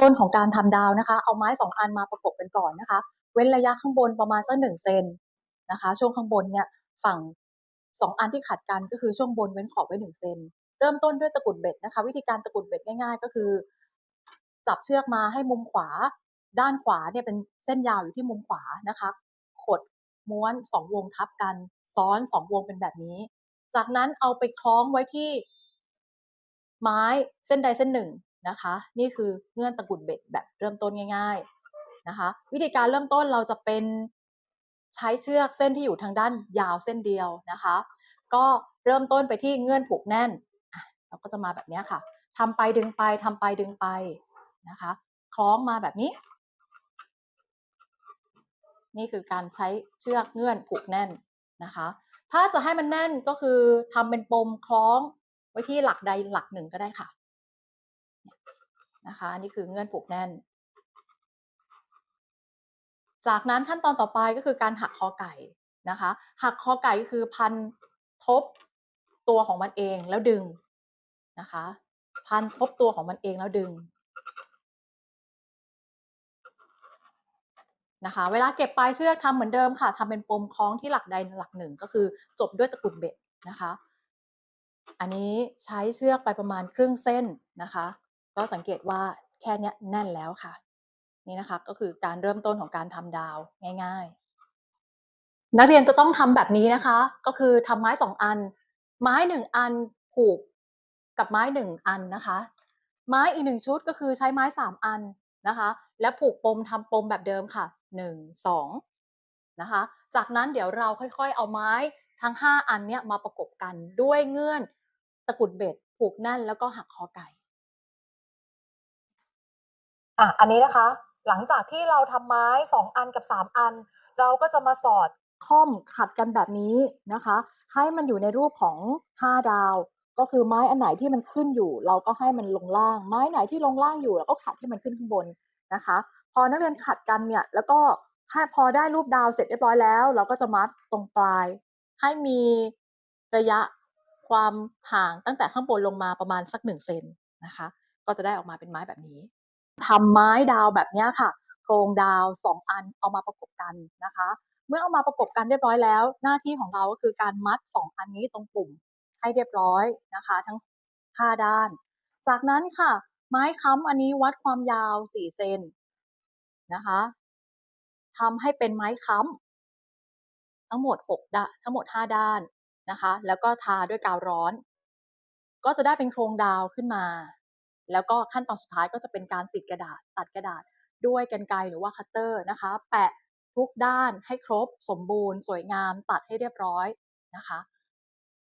ต้นของการทำดาวนะคะ เอาไม้สองอันมาประกบกันก่อนนะคะ เว้นระยะข้างบนประมาณสักหนึ่งเซนนะคะ ช่วงข้างบนเนี่ยฝั่งสองอันที่ขัดกันก็คือช่วงบนเว้นขอบไว้หนึ่งเซนเริ่มต้นด้วยตะกุดเบ็ดนะคะ วิธีการตะกุดเบ็ดง่าย ๆ ก็คือ จับเชือกมาให้มุมขวา ด้านขวาเนี่ยเป็นเส้นยาวอยู่ที่มุมขวานะคะขดม้วนสองวงทับกัน ซ้อนสองวงเป็นแบบนี้ จากนั้นเอาไปคล้องไว้ที่ไม้เส้นใดเส้นหนึ่ง นะคะ นี่คือเงื่อนตะกุดเบ็ดแบบเริ่มต้นง่าย ๆนะคะ วิธีการเริ่มต้นเราจะเป็นใช้เชือกเส้นที่อยู่ทางด้านยาวเส้นเดียวนะคะ ก็เริ่มต้นไปที่เงื่อนผูกแน่นเราก็จะมาแบบนี้ค่ะทำไปดึงไปทำไปดึงไปนะคะ คล้องมาแบบนี้ นี่คือการใช้เชือกเงื่อนผูกแน่นนะคะ ถ้าจะให้มันแน่นก็คือทำเป็นปมคล้องไว้ที่หลักใดหลักหนึ่งก็ได้ค่ะ นะคะอันนี้คือเงื่อนผูกแน่น จากนั้นขั้นตอนต่อไปก็คือการหักคอไก่นะคะ หักคอไก่ก็คือพันทบตัวของมันเองแล้วดึงนะคะ พันทบตัวของมันเองแล้วดึงนะคะ เวลาเก็บปลายเชือกทำเหมือนเดิมค่ะทำเป็นปมคล้องที่หลักใดหลักหนึ่งก็คือจบด้วยตะกุดเบ็ดนะคะ อันนี้ใช้เชือกไปประมาณครึ่งเส้นนะคะ ก็สังเกตว่าแค่นี้แน่นแล้วค่ะ นี่นะคะก็คือการเริ่มต้นของการทำดาวง่าย ๆ นักเรียนจะต้องทำแบบนี้นะคะ ก็คือทำไม้สองอัน ไม้หนึ่งอันผูกกับไม้หนึ่งอันนะคะ ไม้อีกหนึ่งชุดก็คือใช้ไม้สามอันนะคะ และผูกปมทำปมแบบเดิมค่ะหนึ่งสองนะคะ จากนั้นเดี๋ยวเราค่อยๆ เอาไม้ทั้งห้าอันเนี้ยมาประกบกันด้วยเงื่อนตะกุดเบ็ดผูกแน่นแล้วก็หักคอไก่ อะอันนี้นะคะ หลังจากที่เราทำไม้สองอันกับสามอัน เราก็จะมาสอดค่อมขัดกันแบบนี้นะคะ ให้มันอยู่ในรูปของห้าดาว ก็คือไม้อันไหนที่มันขึ้นอยู่ เราก็ให้มันลงล่าง ไม้ไหนที่ลงล่างอยู่เราก็ขัดให้มันขึ้นข้างบนนะคะ พอนักเรียนขัดกันเนี่ยแล้วก็ให้พอได้รูปดาวเสร็จเรียบร้อยแล้ว เราก็จะมัดตรงปลาย ให้มีระยะความห่างตั้งแต่ข้างบนลงมาประมาณสักหนึ่งเซนนะคะ ก็จะได้ออกมาเป็นไม้แบบนี้ ทำไม้ดาวแบบนี้ค่ะ โครงดาวสองอันเอามาประกบกันนะคะ เมื่อเอามาประกบกันเรียบร้อยแล้ว หน้าที่ของเราก็คือการมัดสองอันนี้ตรงปุ่มให้เรียบร้อยนะคะ ทั้งห้าด้าน จากนั้นค่ะ ไม้ค้ำอันนี้วัดความยาวสี่เซนนะคะทำให้เป็นไม้ค้ำทั้งหมดหกด้านทั้งหมดห้าด้านนะคะ แล้วก็ทาด้วยกาวร้อน ก็จะได้เป็นโครงดาวขึ้นมา แล้วก็ขั้นตอนสุดท้ายก็จะเป็นการติดกระดาษตัดกระดาษด้วยกันไกรหรือว่าคัตเตอร์นะคะ แปะทุกด้านให้ครบสมบูรณ์ สวยงามตัดให้เรียบร้อยนะคะ